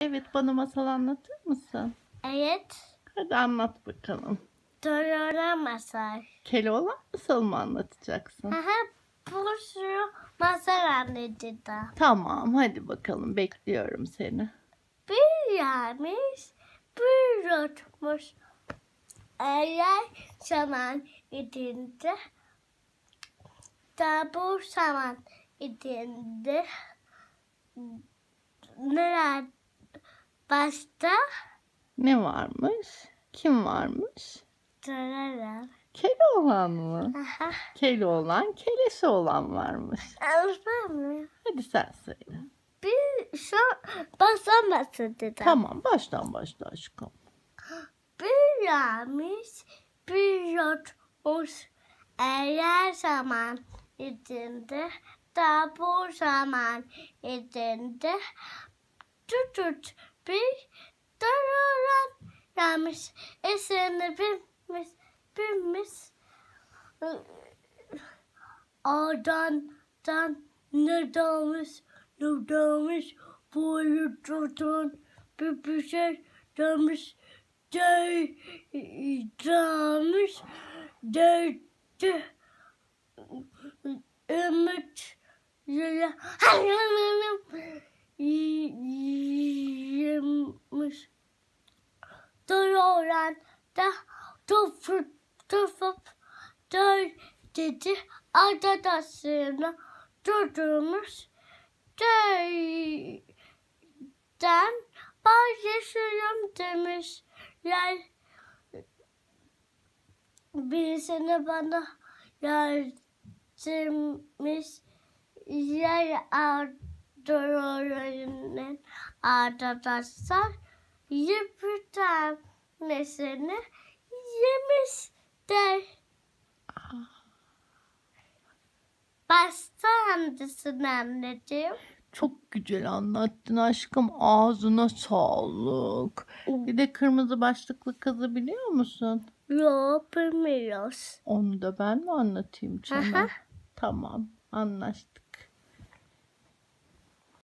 Evet bana masal anlatır mısın? Evet. Hadi anlat bakalım. Dorora masal. Keloğlan masal mı anlatacaksın? Aha, bu sürü masal anlatıda. Tamam hadi bakalım bekliyorum seni. Bir yağmış, bir rotmuş. Eğer zaman içinde, da bu zaman içinde, neler başta Ne varmış? Kim varmış? Dorora. Keloğlan mı? Aha. Keloğlan, kelesi olan varmış. Mı? Hadi sen söyle. Bir şu basamasın dedi. Tamam baştan başla aşkım. Bir yağmış, bir yotmuş. Eğer zaman içinde, da bu zaman içinde, tutut bir doğru gelmiş. Eserinde bir mis, done. mis A'dan dan No dalmış ne dalmış boyu tutan bir bir şey dalmış day dalmış day day. ümit yeah. hayır Duran da, tufup, tufup, dur, dedi, adadasını durdurmuş. Deyden başlıyorum demiş. Yer, birisini bana yardımmış. Yer adorlarının adadaslar bir tanesini yemişler. Başta hangisini anlatayım? Çok güzel anlattın aşkım. Ağzına sağlık. Bir de kırmızı başlıklı kızı biliyor musun? Yok bilmiyoruz. Onu da ben mi anlatayım sana? Aha. Tamam anlaştık.